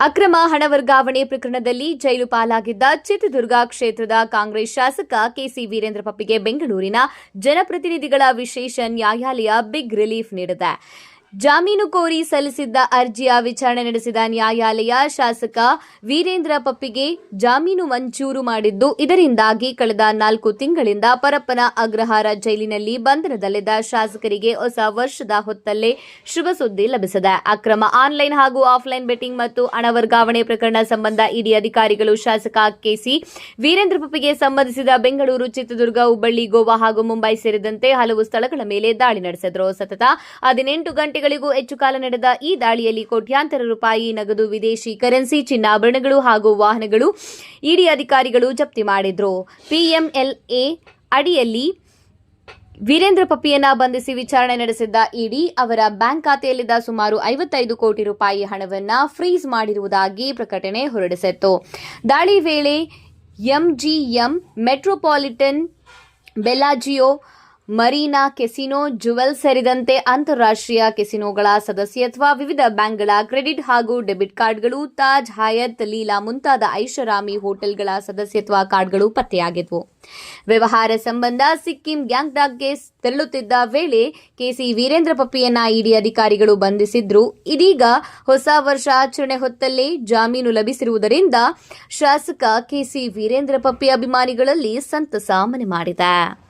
ಅಕ್ರಮ ಹಣ ವರ್ಗಾವಣೆ ಪ್ರಕರಣದಲ್ಲಿ ಜೈಲು ಪಾಲಾಗಿದ್ದ ಚಿತ್ರದುರ್ಗ ಕ್ಷೇತ್ರದ ಕಾಂಗ್ರೆಸ್ ಶಾಸಕ ಕೆಸಿ ವೀರೇಂದ್ರ ಪಪ್ಪಿಗೆ ಬೆಂಗಳೂರಿನ ಜನಪ್ರತಿನಿಧಿಗಳ ವಿಶೇಷ ನ್ಯಾಯಾಲಯ ಬಿಗ್ ರಿಲೀಫ್ ನೀಡಿದೆ. ಜಾಮೀನು ಕೋರಿ ಸಲ್ಲಿಸಿದ್ದ ಅರ್ಜಿಯ ವಿಚಾರಣೆ ನಡೆಸಿದ ನ್ಯಾಯಾಲಯ, ಶಾಸಕ ವೀರೇಂದ್ರ ಪಪ್ಪಿಗೆ ಜಾಮೀನು ಮಂಜೂರು ಮಾಡಿದ್ದು, ಇದರಿಂದಾಗಿ ಕಳೆದ ನಾಲ್ಕು ತಿಂಗಳಿಂದ ಪರಪ್ಪನ ಅಗ್ರಹಾರ ಜೈಲಿನಲ್ಲಿ ಬಂಧನದಲ್ಲಿದ್ದ ಶಾಸಕರಿಗೆ ಹೊಸ ವರ್ಷದ ಹೊತ್ತಲ್ಲೇ ಶುಭ ಸುದ್ದಿ ಲಭಿಸಿದೆ. ಅಕ್ರಮ ಆನ್ಲೈನ್ ಹಾಗೂ ಆಫ್ಲೈನ್ ಬೆಟ್ಟಿಂಗ್ ಮತ್ತು ಹಣ ವರ್ಗಾವಣೆ ಪ್ರಕರಣ ಸಂಬಂಧ ಇಡಿ ಅಧಿಕಾರಿಗಳು ಶಾಸಕ ಕೆಸಿ ವೀರೇಂದ್ರ ಪಪ್ಪಿಗೆ ಸಂಬಂಧಿಸಿದ ಬೆಂಗಳೂರು, ಚಿತ್ರದುರ್ಗ, ಹುಬ್ಬಳ್ಳಿ, ಗೋವಾ ಹಾಗೂ ಮುಂಬೈ ಸೇರಿದಂತೆ ಹಲವು ಸ್ಥಳಗಳ ಮೇಲೆ ದಾಳಿ ನಡೆಸಿದರು. ಸತತ ಹದಿನೆಂಟು ಗಂಟೆಗಳಿಗೂ ಹೆಚ್ಚು ಕಾಲ ನಡೆದ ಈ ದಾಳಿಯಲ್ಲಿ ಕೋಟ್ಯಾಂತರ ರೂಪಾಯಿ ನಗದು ವಿದೇಶಿ ಕರೆನ್ಸಿ ಚಿನ್ನಾಭರಣಗಳು ಹಾಗೂ ವಾಹನಗಳು ಇಡಿ ಅಧಿಕಾರಿಗಳು ಜಪ್ತಿ ಮಾಡಿದ್ರು. ಪಿಎಂಎಲ್ಎ ಅಡಿಯಲ್ಲಿ ವೀರೇಂದ್ರ ಪಪ್ಪಿಯನ್ನ ಬಂಧಿಸಿ ವಿಚಾರಣೆ ನಡೆಸಿದ್ದ ಇಡಿ ಅವರ ಬ್ಯಾಂಕ್ ಖಾತೆಯಲ್ಲಿದ್ದ ಸುಮಾರು ಐವತ್ತೈದು ಕೋಟಿ ರೂಪಾಯಿ ಹಣವನ್ನ ಫ್ರೀಸ್ ಮಾಡಿರುವುದಾಗಿ ಪ್ರಕಟಣೆ ಹೊರಡಿಸಿತ್ತು. ದಾಳಿ ವೇಳೆ MGM metropolitan Bellagio marina casino jewel ಸೇರಿದಂತೆ ಅಂತಾರಾಷ್ಟ್ರೀಯ ಕೆಸಿನೋಗಳ ಸದಸ್ಯತ್ವ, ವಿವಿಧ ಬ್ಯಾಂಕ್ಗಳ ಕ್ರೆಡಿಟ್ ಹಾಗೂ ಡೆಬಿಟ್ ಕಾರ್ಡ್ಗಳು, ತಾಜ್ ಹಯತ್, ಲೀಲಾ ಮುಂತಾದ ಐಷಾರಾಮಿ ಹೋಟೆಲ್ಗಳ ಸದಸ್ಯತ್ವ ಕಾರ್ಡ್ಗಳು ಪತ್ತೆಯಾಗಿದ್ವು. ವ್ಯವಹಾರ ಸಂಬಂಧ ಸಿಕ್ಕಿಂ ಗ್ಯಾಂಗ್ಟಾಕ್ಗೆ ತೆರಳುತ್ತಿದ್ದ ವೇಳೆ ಕೆಸಿ ವೀರೇಂದ್ರ ಪಪ್ಪಿಯನ್ನ ಇಡಿ ಅಧಿಕಾರಿಗಳು ಬಂಧಿಸಿದ್ರು. ಇದೀಗ ಹೊಸ ವರ್ಷಾಚರಣೆ ಹೊತ್ತಲ್ಲೇ ಜಾಮೀನು ಲಭಿಸಿರುವುದರಿಂದ ಶಾಸಕ ಕೆಸಿ ವೀರೇಂದ್ರ ಪಪ್ಪಿ ಅಭಿಮಾನಿಗಳಲ್ಲಿ ಸಂತಸ ಮನೆ ಮಾಡಿದೆ.